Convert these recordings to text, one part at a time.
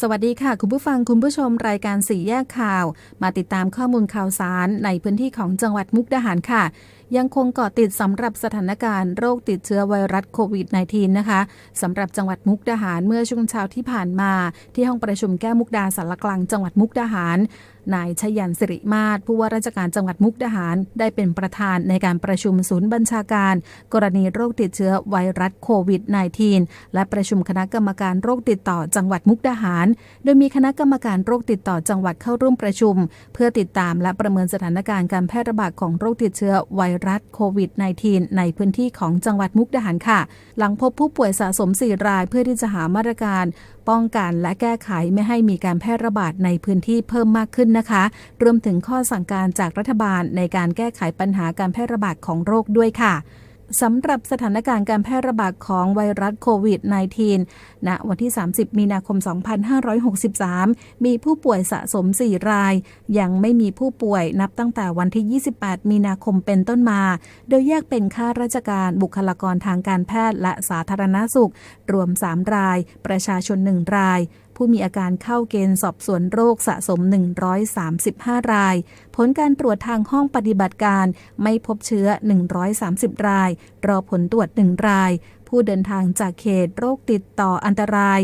สวัสดีค่ะ คุณผู้ฟังคุณผู้ชมรายการสี่แยกข่าว มาติดตามข้อมูลข่าวสารในพื้นที่ของจังหวัดมุกดาหารค่ะ ยังคงเกาะติดสำหรับสถานการณ์โรคติดเชื้อไวรัสโควิด -19 นะคะสำหรับจังหวัดมุกดาหารเมื่อช่วงเช้าที่ผ่านมา ที่ห้องประชุมแก้วมุกดาสารกลางจังหวัดมุกดาหาร นายชยันสิริมาศผู้ว่าราชการจังหวัดมุกดาหาร ได้เป็นประธานในการประชุมศูนย์บัญชาการ กรณีโรคติดเชื้อไวรัสโควิด -19 และประชุมคณะกรรมการโรคติดต่อจังหวัดมุกดาหาร โดยมีคณะกรรมการโรคติดต่อจังหวัดเข้าร่วมประชุม เพื่อติดตามและประเมินสถานการณ์การแพร่ระบาดของโรคติดเชื้อไวรัสโควิด -19 ในพื้นที่ของจังหวัดมุกดาหารค่ะ หลังพบผู้ป่วยสะสม 4 รายเพื่อที่จะหามาตรการ ป้องกันและแก้ไขไม่ให้มีการแพร่ระบาดในพื้นที่เพิ่มมากขึ้นนะคะ รวมถึงข้อสั่งการจากรัฐบาลในการแก้ไขปัญหาการแพร่ระบาดของโรคด้วยค่ะสำหรับสถานการณ์การแพร่ระบาดของไวรัสโควิด -19 ณ วันที่ 30 มีนาคม 2563 มีผู้ป่วยสะสม 4 ราย ยังไม่มีผู้ป่วยนับตั้งแต่วันที่ 28 มีนาคมเป็นต้นมา โดยแยกเป็นข้าราชการบุคลากรทางการแพทย์และสาธารณสุข รวม 3 ราย ประชาชน 1 ราย ผู้มีอาการเข้าเกณฑ์สอบสวนโรคสะสม 135 ราย ผลการตรวจทางห้องปฏิบัติการไม่พบเชื้อ 130 ราย รอผลตรวจ 1 ราย ผู้เดินทางจากเขตโรคติดต่ออันตราย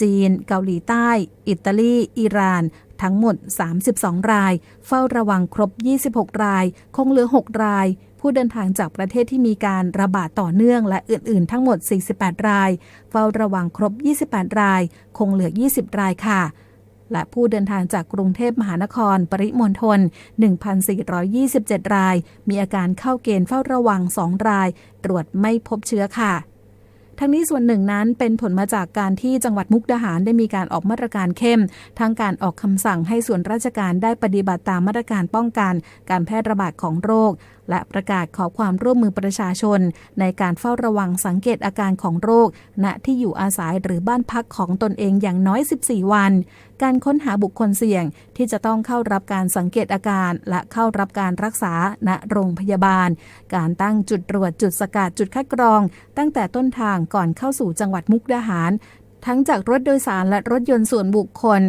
จีน เกาหลีใต้ อิตาลี อิหร่านทั้งหมด 32 ราย เฝ้าระวังครบ 26 ราย คงเหลือ 6 ราย ผู้เดินทางจากประเทศที่มีการระบาดต่อเนื่องและอื่น ๆ ทั้งหมด 48 ราย เฝ้าระวังครบ 28 ราย คงเหลือ 20 รายค่ะ และผู้เดินทางจากกรุงเทพมหานคร ปริมณฑล 1,427 ราย มีอาการเข้าเกณฑ์เฝ้าระวัง 2 ราย ตรวจไม่พบเชื้อค่ะทั้งนี้ส่วนหนึ่งนั้นเป็นผลมาจากการที่จังหวัดมุกดาหารได้มีการออกมาตรการเข้มทั้งการออกคำสั่งให้ส่วนราชการได้ปฏิบัติตามมาตรการป้องกัน การแพร่ระบาดของโรค และประกาศขอความร่วมมือประชาชน ในการเฝ้าระวังสังเกตอาการของโรค ณที่อยู่อาศัยหรือบ้านพักของตนเองอย่างน้อย 14 วัน การค้นหาบุคคลเสี่ยงที่จะต้องเข้ารับการสังเกตอาการ และเข้ารับการรักษาณโรงพยาบาล การตั้งจุดตรวจจุดสกัดจุดคัดกรอง ตั้งแต่ต้นทางก่อนเข้าสู่จังหวัดมุกดาหาร ทั้งจากรถโดยสารและรถยนต์ส่วนบุคคล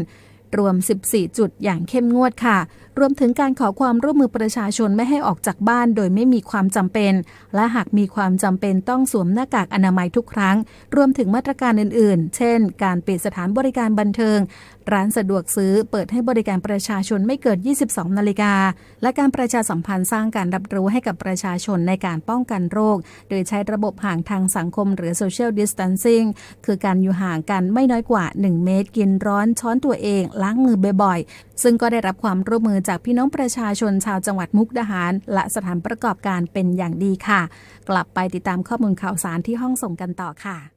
รวม 14 จุดอย่างเข้มงวดค่ะ รวมถึงการขอความร่วมมือประชาชนไม่ให้ออกจากบ้านโดยไม่มีความจำเป็น และหากมีความจำเป็นต้องสวมหน้ากากอนามัยทุกครั้ง รวมถึงมาตรการอื่น ๆ เช่น การปิดสถานบริการบันเทิง ร้านสะดวกซื้อเปิดให้บริการประชาชนไม่เกิน 22 นาฬิกา และการประชาสัมพันธ์สร้างการรับรู้ให้กับประชาชนในการป้องกันโรค โดยใช้ระบบห่างทางสังคมหรือ social distancing คือการอยู่ห่างกันไม่น้อยกว่า 1 เมตร กินร้อนช้อนตัวเอง ล้างมือบ่อยๆ ซึ่งก็ได้รับความร่วมมือจากพี่น้องประชาชนชาวจังหวัดมุกดาหาร และสถานประกอบการเป็นอย่างดีค่ะ กลับไปติดตามข้อมูลข่าวสารที่ห้องส่งกันต่อค่ะ